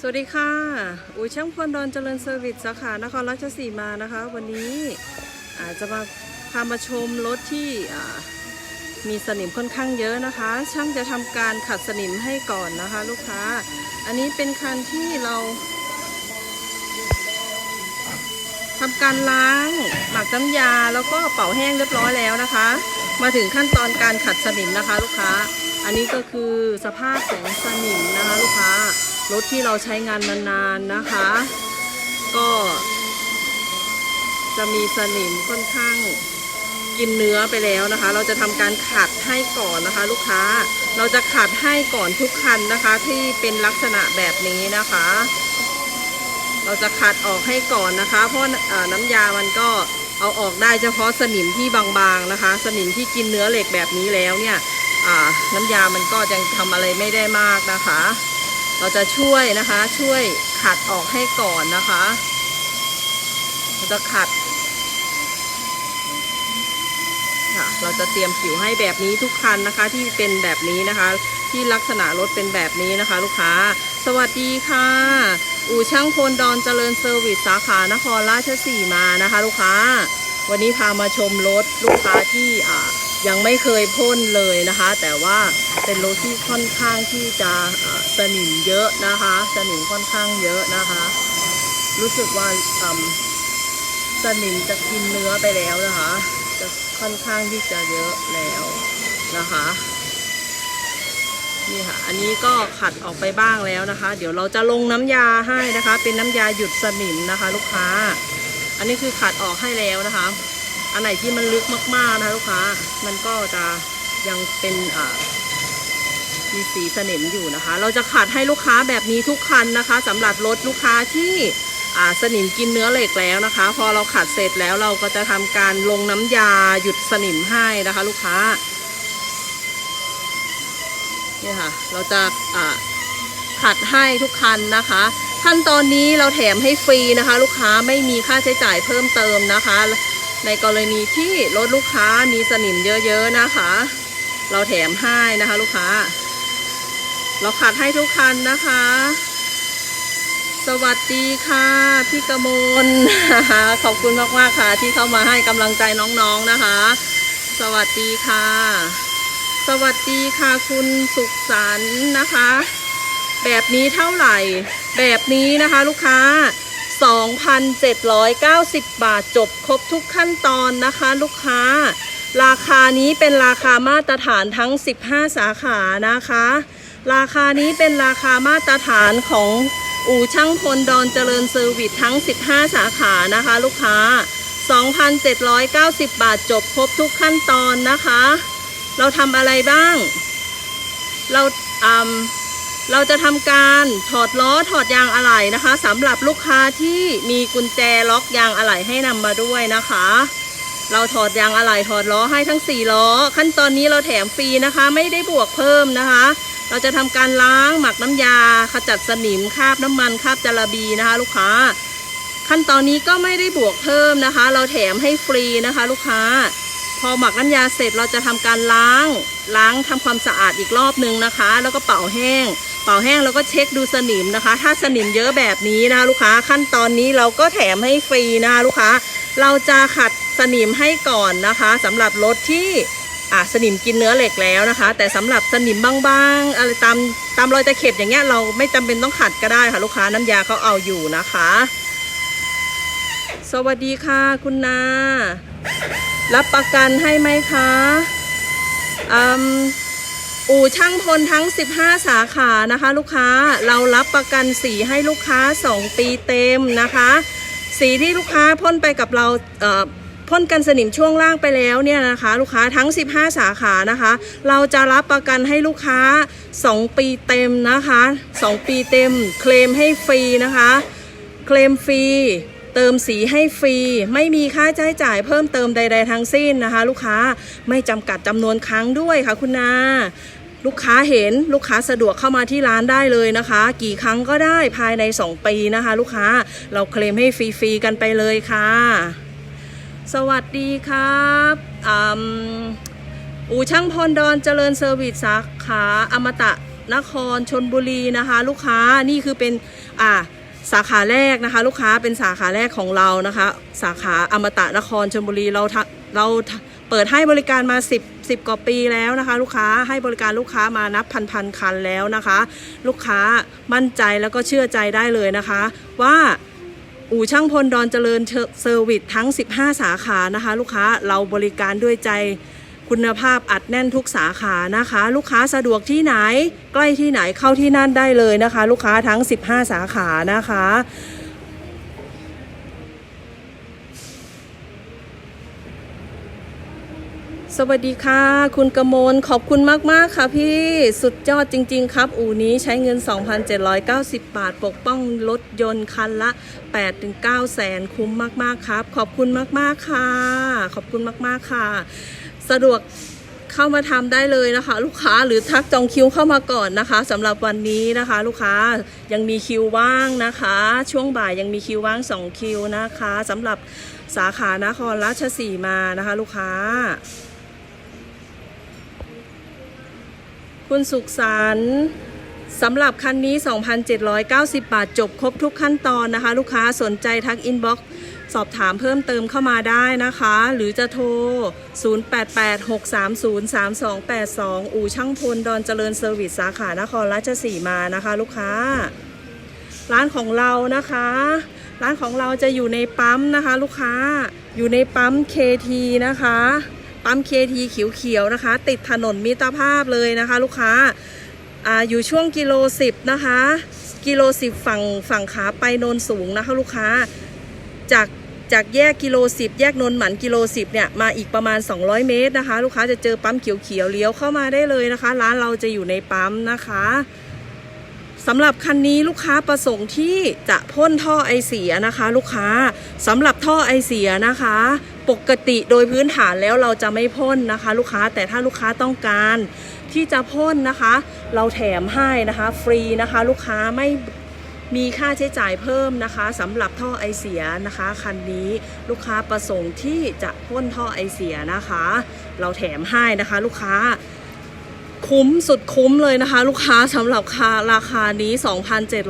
สวัสดีค่ะอุยช่างพลดอนเจริญเซอร์วิสสาขานครราชสีมานะคะ วันนี้อาจจะมาพามาชมรถที่มีสนิมค่อนข้างเยอะนะคะ ช่างจะทำการขัดสนิมให้ก่อนนะคะ ลูกค้า อันนี้เป็นคันที่เราทำการล้างหมักน้ำยาแล้วก็เป่าแห้งเรียบร้อยแล้วนะคะ มาถึงขั้นตอนการขัดสนิมนะคะ ลูกค้า อันนี้ก็คือสภาพของสนิมนะคะ ลูกค้า รถที่เราใช้งานนานๆนะคะ ก็ จะมีสนิมค่อนข้างกินเนื้อไปแล้วนะคะ เราจะทำการขัดให้ก่อนนะคะ ลูกค้า เราจะขัดให้ก่อนทุกคันนะคะ ที่เป็นลักษณะแบบนี้นะคะ เราจะขัดออกให้ก่อนนะคะ เพราะน้ำยามันก็เอาออกได้เฉพาะสนิมที่บางๆนะคะ สนิมที่กินเนื้อเหล็กแบบนี้แล้วเนี่ยน้ำยามันก็ยังทำอะไรไม่ได้มากนะคะ เราจะช่วยนะคะช่วยขัดออกให้ก่อนนะคะเราจะขัดค่ะเราจะเตรียมผิวให้แบบนี้ทุกคันนะคะ ที่เป็นแบบนี้นะคะ ที่ลักษณะรถเป็นแบบนี้นะคะ ลูกค้า สวัสดีค่ะ อู่ช่างพลดอนเจริญเซอร์วิสสาขานครราชสีมานะคะ ลูกค้า วันนี้พามาชมรถลูกค้าที่อ่า ยังไม่เคยพ่นเลยนะคะ แต่ว่าเป็นรถที่ค่อนข้างที่จะสนิมเยอะนะคะสนิมค่อนข้างเยอะนะคะ รู้สึกว่าสนิมจะกินเนื้อไปแล้วนะคะ จะค่อนข้างที่จะเยอะแล้วนะคะนี่ค่ะอันนี้ก็ขัดออกไปบ้างแล้วนะคะ เดี๋ยวเราจะลงน้ำยาให้นะคะ เป็นน้ำยาหยุดสนิมนะคะ ลูกค้า อันนี้คือขัดออกให้แล้วนะคะ อันไหนที่มันลึกมากๆนะคะลูกค้า มันก็จะยังเป็นอ่ามีสีสนิมอยู่นะคะ เราจะขัดให้ลูกค้าแบบนี้ทุกคันนะคะสำหรับรถลูกค้าที่อ่าสนิมกินเนื้อเหล็กแล้วนะคะ พอเราขัดเสร็จแล้วเราก็จะทำการลงน้ำยาหยุดสนิมให้นะคะ ลูกค้านี่ค่ะเราจะอ่าขัดให้ทุกคันนะคะ ขั้นตอนนี้เราแถมให้ฟรีนะคะ ลูกค้าไม่มีค่าใช้จ่ายเพิ่มเติมนะคะ ในกรณีที่รถลูกค้ามีสนิมเยอะๆนะคะ เราแถมให้นะคะลูกค้า เราขัดให้ทุกคันนะคะ สวัสดีค่ะพี่กมลขอบคุณมากๆค่ะ ที่เข้ามาให้กำลังใจน้องๆนะคะ สวัสดีค่ะ สวัสดีค่ะคุณสุขสันต์นะคะ แบบนี้เท่าไหร่ แบบนี้นะคะ ลูกค้า 2,790 บาทจบครบทุกขั้นตอนนะคะลูกค้า ราคานี้เป็นราคามาตรฐานทั้ง 15 สาขานะคะ ราคานี้เป็นราคามาตรฐานของอู่ช่างพลดอนเจริญเซอร์วิสทั้ง 15 สาขานะคะ ลูกค้า 2,790 บาทจบครบทุกขั้นตอนนะคะ เราทำอะไรบ้าง เราอืม เราจะทำการถอดล้อถอดยางอะไหล่นะคะสำหรับลูกค้าที่มีกุญแจล็อกยางอะไหล่ให้นำมาด้วยนะคะ เราถอดยางอะไหล่ถอดล้อให้ทั้ง 4 ล้อ ขั้นตอนนี้เราแถมฟรีนะคะ ไม่ได้บวกเพิ่มนะคะ เราจะทำการล้างหมักน้ำยา ขจัดสนิมคราบน้ำมันคราบจาระบีนะคะ ลูกค้า ขั้นตอนนี้ก็ไม่ได้บวกเพิ่มนะคะ เราแถมให้ฟรีนะคะ ลูกค้า พอหมักน้ำยาเสร็จเราจะทำการล้างล้างทำความสะอาดอีกรอบนึงนะคะ แล้วก็เป่าแห้ง เป่าแห้งแล้วก็เช็คดูสนิมนะคะ ถ้าสนิมเยอะแบบนี้นะคะลูกค้า ขั้นตอนนี้เราก็แถมให้ฟรีนะคะลูกค้า เราจะขัดสนิมให้ก่อนนะคะสำหรับรถที่อะสนิมกินเนื้อเหล็กแล้วนะคะ แต่สำหรับสนิมบางๆอะไรตามตามรอยตะเข็บอย่างเงี้ยเราไม่จำเป็นต้องขัดก็ได้ค่ะลูกค้าน้ำยาเขาเอาอยู่นะคะ สวัสดีค่ะคุณนา รับประกันให้ไหมคะอืม อู่ช่างพลทั้ง 15 สาขานะคะ ลูกค้าเรารับประกันสีให้ลูกค้า 2 ปีเต็มนะคะ สีที่ลูกค้าพ่นไปกับเราเพ่นกันสนิมช่วงล่างไปแล้วเนี่ยนะคะ ลูกค้าทั้ง 15 สาขานะคะ เราจะรับประกันให้ลูกค้า 2 ปีเต็มนะคะ 2 ปีเต็ม เคลมให้ฟรีนะคะ เคลมฟรีเติมสีให้ฟรี ไม่มีค่าใช้จ่ายเพิ่มเติมใด ๆทั้งสิ้นนะคะ ลูกค้าไม่จำกัดจำนวนครั้งด้วยค่ะคุณนา ลูกค้าเห็นลูกค้าสะดวกเข้ามาที่ร้านได้เลยนะคะ กี่ครั้งก็ได้ภายใน 2 ปีนะคะ ลูกค้าเราเคลมให้ฟรีๆกันไปเลยค่ะ สวัสดีครับอู่ช่างพรดอนเจริญเซอร์วิสสาขาอมตะนครชนบุรีนะคะ ลูกค้านี่คือเป็นอ่าสาขาแรกนะคะ ลูกค้าเป็นสาขาแรกของเรานะคะ สาขาอมตะนครชนบุรีเราเราเปิดให้บริการมา 10 10 กว่าปีแล้วนะคะ ลูกค้าให้บริการลูกค้ามานับพันพันคันแล้วนะคะ ลูกค้ามั่นใจแล้วก็เชื่อใจได้เลยนะคะ ว่าอู่ช่างพลดอนเจริญเซอร์วิสทั้ง 15 สาขานะคะ ลูกค้าเราบริการด้วยใจคุณภาพอัดแน่นทุกสาขานะคะ ลูกค้าสะดวกที่ไหน ใกล้ที่ไหนเข้าที่นั่นได้เลยนะคะ ลูกค้าทั้ง 15 สาขานะคะ สวัสดีค่ะ คุณกมลขอบคุณมาก ๆ ค่ะพี่สุดยอดจริง ๆ ครับ อู่นี้ใช้เงิน 2,790 บาท ปกป้องรถยนต์คันละ 8-9 แสนคุ้มมาก ๆ ครับ ขอบคุณมาก ๆ ค่ะ ขอบคุณมาก ๆ ค่ะ สะดวกเข้ามาทำได้เลยนะคะ ลูกค้าหรือทักจองคิวเข้ามาก่อนนะคะสำหรับวันนี้นะคะ ลูกค้ายังมีคิวว่างนะคะ ช่วงบ่ายยังมีคิวว่าง 2 คิวนะคะสำหรับสาขานครราชสีมานะคะ ลูกค้า คุณสุขสันต์สำหรับคันนี้ 2,790 บาทจบครบทุกขั้นตอนนะคะ ลูกค้าสนใจทักอินบ็อกซ์สอบถามเพิ่มเติมเข้ามาได้นะคะ หรือจะโทร 0886303282 อู่ช่างพล ดอนเจริญเซอร์วิสสาขานครราชสีมานะคะ ลูกค้า ร้านของเรานะคะ ร้านของเราจะอยู่ในปั๊มนะคะ ลูกค้าอยู่ในปั๊ม KT นะคะ ปั๊ม KT เขียวๆนะคะ ติดถนนมิตรภาพเลยนะคะ ลูกค้าอ่าอยู่ช่วงกิโล10นะคะ กิโล10ฝั่งฝั่งขาไปโนนสูงนะคะ ลูกค้าจากจากแยกกิโล10แยกนนหมันกิโล10เนี่ยมาอีกประมาณ 200 เมตรนะคะ ลูกค้าจะเจอปั๊มเขียวๆเลี้ยวเข้ามาได้เลยนะคะ ร้านเราจะอยู่ในปั๊มนะคะสำหรับคันนี้ลูกค้าประสงค์ที่จะพ่นท่อไอเสียนะคะ ลูกค้าสำหรับท่อไอเสียนะคะ ปกติโดยพื้นฐานแล้วเราจะไม่พ่นนะคะ ลูกค้าแต่ถ้าลูกค้าต้องการที่จะพ่นนะคะ เราแถมให้นะคะฟรีนะคะ ลูกค้าไม่มีค่าใช้จ่ายเพิ่มนะคะสำหรับท่อไอเสียนะคะคันนี้ลูกค้าประสงค์ที่จะพ่นท่อไอเสียนะคะ เราแถมให้นะคะ ลูกค้าคุ้มสุดคุ้มเลยนะคะ ลูกค้าสำหรับคาราคานี้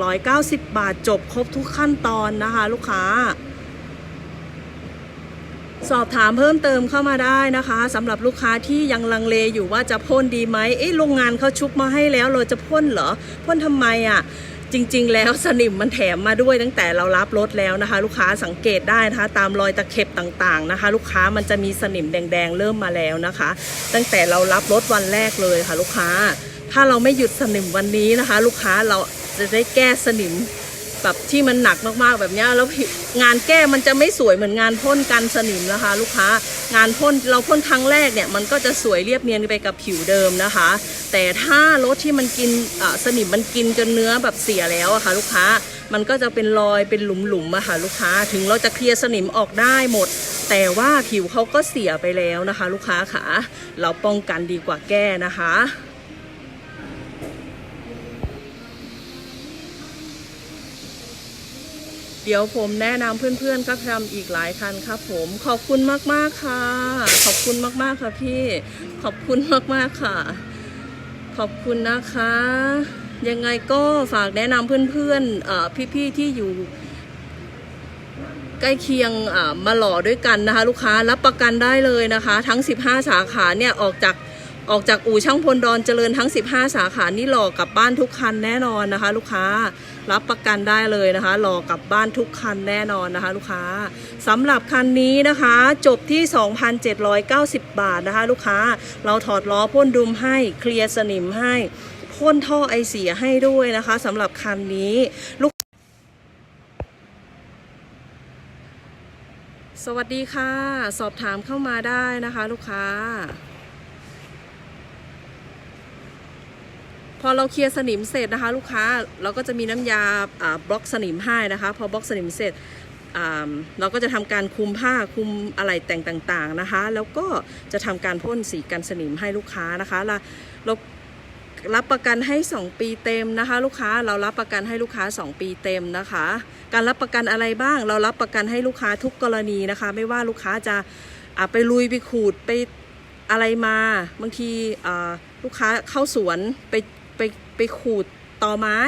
2,790 บาทจบครบทุกขั้นตอนนะคะ ลูกค้า สอบถามเพิ่มเติมเข้ามาได้นะคะสำหรับลูกค้าที่ยังลังเลอยู่ว่าจะพ่นดีไหมเอ๊ะโรงงานเขาชุบมาให้แล้วเราจะพ่นเหรอพ่นทำไมอะ่ะจริง ๆ แล้วสนิมมันแถมมาด้วยตั้งแต่เรารับรถแล้วนะคะ ลูกค้าสังเกตได้นะคะ ตามรอยตะเข็บต่างๆนะคะ ลูกค้ามันจะมีสนิมแดง ๆ เริ่มมาแล้วนะคะ ตั้งแต่เรารับรถวันแรกเลยค่ะ ลูกค้า ถ้าเราไม่หยุดสนิมวันนี้นะคะ ลูกค้าเราจะได้แก้สนิม แบบที่มันหนักมากๆแบบนี้แล้วงานแก้มันจะไม่สวยเหมือนงานพ่นกันสนิมนะคะ ลูกค้างานพ่นเราพ่นครั้งแรกเนี่ยมันก็จะสวยเรียบเนียนไปกับผิวเดิมนะคะ แต่ถ้ารถที่มันกินสนิมมันกินจนเนื้อแบบเสียแล้วอะค่ะ ลูกค้ามันก็จะเป็นรอยเป็นหลุมๆอะค่ะ ลูกค้าถึงเราจะเคลียร์สนิมออกได้หมด แต่ว่าผิวเขาก็เสียไปแล้วนะคะ ลูกค้าค่ะเราป้องกันดีกว่าแก้นะคะ เดี๋ยวผมแนะนำเพื่อนๆก็ทำอีกหลายคันครับผมขอบคุณมากๆค่ะ ขอบคุณมากๆค่ะพี่ ขอบคุณมากๆค่ะ ขอบคุณนะคะ ยังไงก็ฝากแนะนำเพื่อนๆอ่พี่ๆที่อยู่ ใกล้เคียงอ่มาหล่อด้วยกันนะคะ ลูกค้ารับประกันได้เลยนะคะ ทั้ง 15 สาขาเนี่ยออกจาก ออกจากอู่ช่างพลดอนเจริญทั้ง 15 สาขานี่หลอกลับบ้านทุกคันแน่นอนนะคะ ลูกค้ารับประกันได้เลยนะคะหลอกลับบ้านทุกคันแน่นอนนะคะ ลูกค้าสำหรับคันนี้นะคะ จบที่ 2,790 บาทนะคะ ลูกค้าเราถอดล้อพ่นดุมให้เคลียร์สนิมให้พ่นท่อไอเสียให้ด้วยนะคะสำหรับคันนี้ลูกสวัสดีค่ะ สอบถามเข้ามาได้นะคะ ลูกค้า พอเราเคลียร์สนิมเสร็จนะคะ ลูกค้าเราก็จะมีน้ำยาอ่าบล็อกสนิมให้นะคะ พอบล็อกสนิมเสร็จเราก็จะทำการคุมผ้าคุมอะไรแต่งต่างๆนะคะ แล้วก็จะทำการพ่นสีกันสนิมให้ลูกค้านะคะเราเรารับประกันให้ 2 ปีเต็มนะคะ ลูกค้าเรารับประกันให้ลูกค้า 2 ปีเต็มนะคะ การรับประกันอะไรบ้าง เรารับประกันให้ลูกค้าทุกกรณีนะคะ ไม่ว่าลูกค้าจะาไปลุยไปขูดไปอะไรมา บางทีลูกค้าเข้าสวนไป ไปไปขูดต่อไม้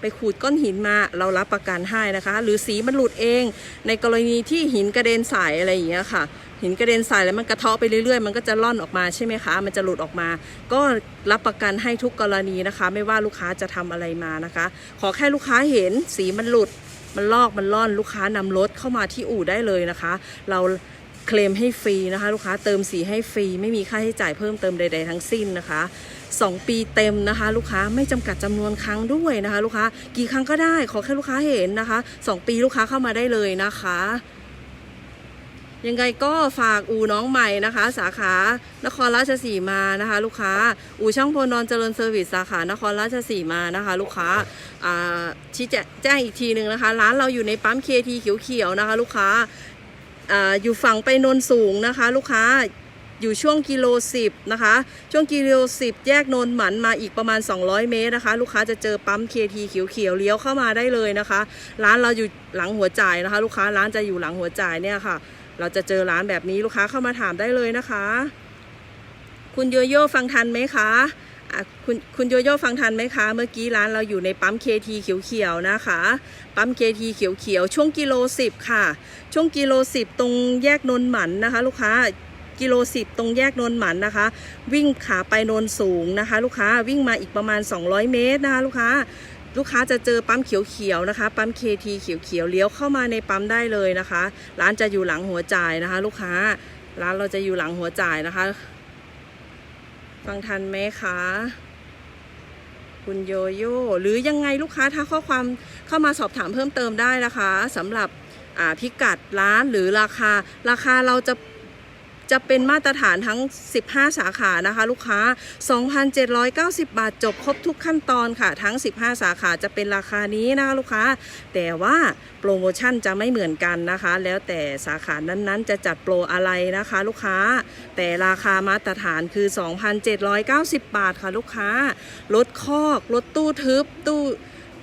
ไปขูดก้อนหินมาเรารับประกันให้นะคะ หรือสีมันหลุดเอง ในกรณีที่หินกระเด็นใส่อะไรอย่างเงี้ยค่ะ หินกระเด็นใส่แล้วมันกระเทาะไปเรื่อยๆ มันก็จะล่อนออกมาใช่ไหมคะ มันจะหลุดออกมา ก็รับประกันให้ทุกกรณีนะคะ ไม่ว่าลูกค้าจะทำอะไรมานะคะ ขอแค่ลูกค้าเห็นสีมันหลุด มันลอกมันล่อนลูกค้านำรถเข้ามาที่อู่ได้เลยนะคะ เรา เคลมให้ฟรีนะคะ ลูกค้าเติมสีให้ฟรี ไม่มีค่าใช้จ่ายเพิ่มเติมใด ๆ ทั้งสิ้นนะคะ 2 ปีเต็มนะคะ ลูกค้าไม่จำกัดจำนวนครั้งด้วยนะคะ ลูกค้ากี่ครั้งก็ได้ ขอแค่ลูกค้าเห็นนะคะ 2 ปีลูกค้าเข้ามาได้เลยนะคะยังไงก็ฝากอู่น้องใหม่นะคะ สาขานครราชสีมานะคะ ลูกค้า อู่ช่างพลนอนเจริญเซอร์วิสสาขานครราชสีมานะคะ ลูกค้าอ่าชี้แจงแจ้งอีกทีหนึ่งนะคะ ร้านเราอยู่ในปั๊มเคทีเขียวๆนะคะ ลูกค้า ออยู่ฝั่งไปนนสูงนะคะ ลูกค้าอยู่ช่วงกิโล10นะคะ ช่วงกิโล10แยกนนหมันมาอีกประมาณ 200 เมตรนะคะ ลูกค้าจะเจอปั๊มเคทีเขียวๆเลี้ยวเข้ามาได้เลยนะคะ ร้านเราอยู่หลังหัวจ่ายนะคะ ลูกค้าร้านจะอยู่หลังหัวจ่ายเนี่ยค่ะ เราจะเจอร้านแบบนี้ลูกค้าเข้ามาถามได้เลยนะคะ คุณโยโย่ฟังทันไหมคะ คุณคุณโยโย่ฟังทันไหมคะ เมื่อกี้ร้านเราอยู่ในปั๊ม KT เขียวๆนะคะ ปั๊ม KT เขียวๆช่วงกิโล10 ค่ะ ช่วงกิโล10 ตรงแยกนนหมันนะคะ ลูกค้ากิโล10ตรงแยกนนหมันนะคะ วิ่งขาไปนนสูงนะคะ ลูกค้าวิ่งมาอีกประมาณ 200 เมตรนะคะลูกค้าลูกค้าจะเจอปั๊มเขียวๆนะคะ ปั๊ม KT เขียวๆเลี้ยวเข้ามาในปั๊มได้เลยนะคะ ร้านจะอยู่หลังหัวจ่ายนะคะ ลูกค้า ร้านเราจะอยู่หลังหัวจ่ายนะคะ ฟังทันไหมคะ คุณโยโย่หรือยังไงลูกค้าถ้าข้อความเข้ามาสอบถามเพิ่มเติมได้นะคะสำหรับพิกัดร้านหรือราคาราคาเราจะ จะเป็นมาตรฐานทั้ง 15 สาขานะคะ ลูกค้า 2,790 บาทจบครบทุกขั้นตอนค่ะ ทั้ง 15 สาขาจะเป็นราคานี้นะคะลูกค้า แต่ว่าโปรโมชั่นจะไม่เหมือนกันนะคะ แล้วแต่สาขานั้นๆ จะจัดโปรอะไรนะคะ ลูกค้า แต่ราคามาตรฐานคือ 2,790 บาทค่ะลูกค้า รถคอกรถตู้ทึบตู้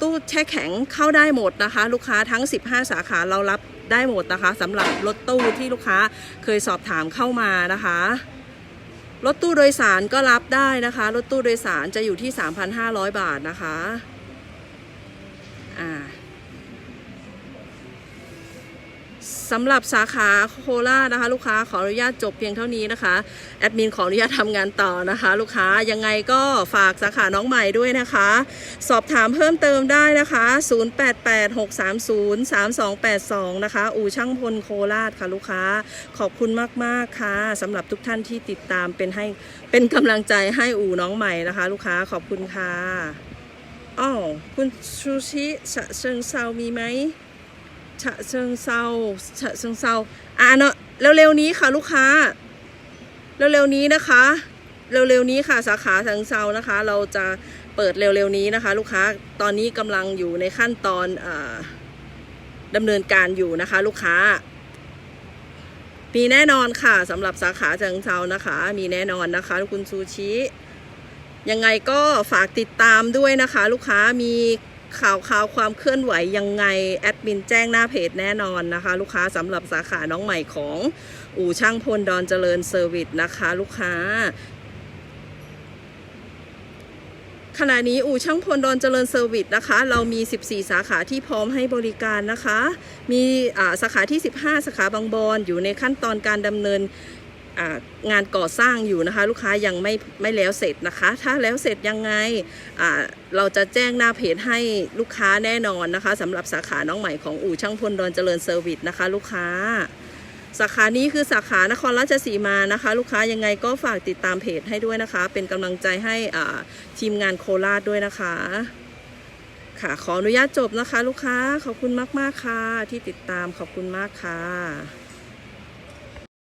ตู้แช่แข็งเข้าได้หมดนะคะ ลูกค้าทั้ง 15 สาขาเรารับ ได้หมดนะคะสำหรับรถตู้ที่ลูกค้าเคยสอบถามเข้ามานะคะรถตู้โดยสารก็รับได้นะคะ รถตู้โดยสารจะอยู่ที่ 3,500 บาทนะคะ สำหรับสาขาโคราชนะคะ ลูกค้าขออนุญาตจบเพียงเท่านี้นะคะแอดมินขออนุญาตทำงานต่อนะคะ ลูกค้ายังไงก็ฝากสาขาน้องใหม่ด้วยนะคะ สอบถามเพิ่มเติมได้นะคะ 0886303282 นะคะ อู่ช่างพลโคราชค่ะลูกค้าขอบคุณมากๆค่ะสำหรับทุกท่านที่ติดตามเป็นให้เป็นกำลังใจให้อู่น้องใหม่นะคะ ลูกค้าขอบคุณค่ะอ้าวคุณชูชิฉะเชิงเซามีไหม ฉะเชิงเซาฉะเชิงเซาอ่าเนาะเร็วๆนี้ค่ะลูกค้า เร็วๆนี้นะคะ เร็วๆนี้ค่ะสาขาเชิงเซานะคะ เราจะเปิดเร็วๆนี้นะคะ ลูกค้าตอนนี้กำลังอยู่ในขั้นตอนออดำเนินการอยู่นะคะ ลูกค้า มีแน่นอนค่ะสำหรับสาขาเชิงเซานะคะ มีแน่นอนนะคะคุณซูชิยังไงก็ฝากติดตามด้วยนะคะ ลูกค้ามี ข่าวข่าวความเคลื่อนไหวยังไง แอดมินแจ้งหน้าเพจแน่นอนนะคะ ลูกค้าสำหรับสาขาน้องใหม่ของอู่ช่างพลดอนเจริญเซอร์วิสนะคะ ลูกค้าขณะนี้อู่ช่างพลดอนเจริญเซอร์วิสนะคะ เรามี 14 สาขาที่พร้อมให้บริการนะคะ มีสาขาที่ 15 สาขาบางบอนอยู่ในขั้นตอนการดำเนิน งานก่อสร้างอยู่นะคะ ลูกค้ายังไม่ไม่แล้วเสร็จนะคะ ถ้าแล้วเสร็จยังไงเราจะแจ้งหน้าเพจให้ลูกค้าแน่นอนนะคะสำหรับสาขาน้องใหม่ของอู่ช่างพลดอนเจริญเซอร์วิสนะคะ ลูกค้า สาขานี้คือสาขานครราชสีมานะคะ ลูกค้ายังไงก็ฝากติดตามเพจให้ด้วยนะคะ เป็นกำลังใจให้ทีมงานโคราชด้วยนะคะ ค่ะขออนุญาตจบนะคะ ลูกค้าขอบคุณมากๆค่ะที่ติดตามขอบคุณมากค่ะ